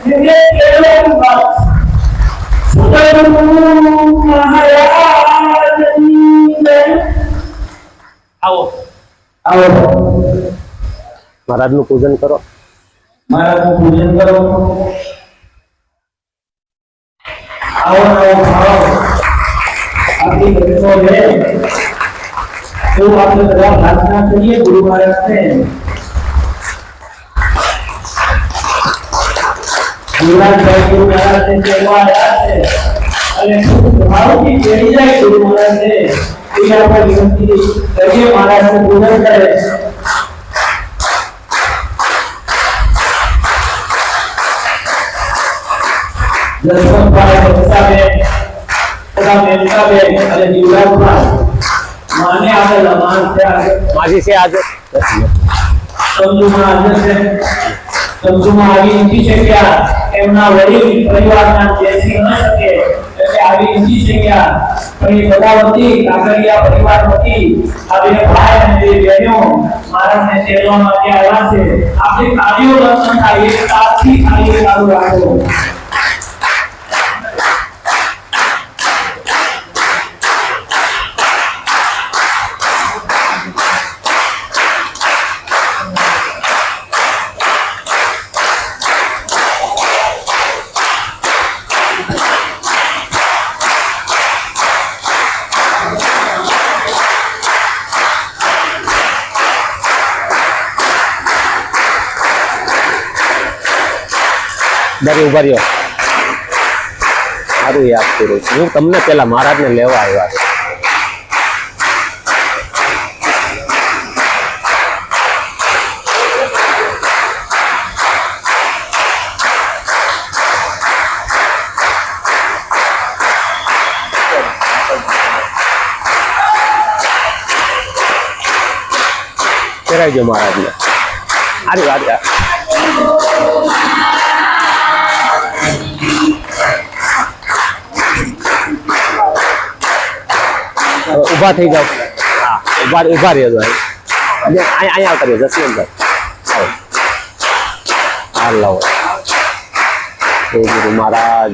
એટલે કેળવણી વાત. સદગુરુ મહારાજની જય. આવો આવો મહારાજનું પૂજન કરો મહારાજનું પૂજન કરો આવો નવો ભાવ આપણી ભક્તો લે એવું આપણે બધા પ્રાર્થના કરીએ ગુરુ મહારાજને ગુરુરાજભાઈ ગુરુ મહારાજને કહેવા આવ્યા છે અને ભાવથી કેળી જાય ગુરુ મહારાજને એ આપણે વિનંતી કરીએ મહારાજનું પૂજન કરે જસવંતભાઈ હંસાબેન, તથા મેનકાબેન અને જીવરાજભાઈ. માને આવેલા માન છે આજે. માજી છે આજે સમજુમાં હાજર છે. સમજુમાં આવી નથી શક્યા. એમના વડીલ પરિવારના બેસી ન શકે એટલે આવી નથી શક્યા. પણ એ બધા વતી, કાગળિયા પરિવાર વતી આ બે ભાઈ અને બે બહેનો મહારાજને તેડવા માટે આવ્યા છે. આપણે કાર્યો દર્શન થાય એક સાથથી કાર્ય ચાલુ રાખો દર ઉભા રહ્યો સારું યાદ કર્યું હું તમને પેલા મહારાજને લેવા આવ્યા છે ફેરાવજો મહારાજને સારી વાત ઊભા થઈ જાઓ. હા, ઊભા ઊભા રહેજો અહીંયા આવતા રહેજો જસવંતભાઈ આવો. હાલ લાવો. ગુરુ મહારાજ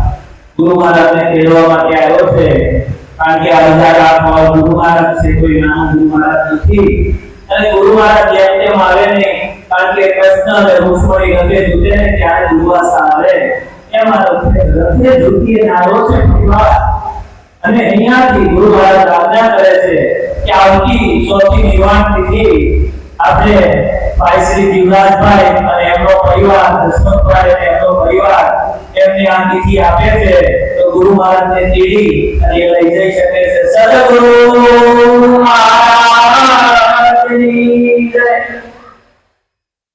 ગુરુ મહારાજને તેડવા માટે આવ્યો છે, કારણ કે હજાર આઠમાં ગુરુ મહારાજ છે, કોઈ નાનો ગુરુ મહારાજ નથી. અને ગુરુ મહારાજ જેમ તેમ આવે ને, કારણ કે કૃષ્ણ અને રૂક્ષ્મણી રથે જુએ ને ત્યારે દુર્વાસા આવે. એમાં રથે જુટીને આવ્યો છે અને અહીંયાથી ગુરુ મહારાજ આજ્ઞા કરે છે કે આવતી ચોથી નિર્વાણ તિથિ આપણે ભાઈ શ્રી જીવરાજભાઈ અને એમનો પરિવાર દશમતભાઈ અને એમનો પરિવાર એમને આ નિધિ આપે છે, તો ગુરુ મહારાજને તેડી અને લઈ જઈ શકે છે. સદગુરુ!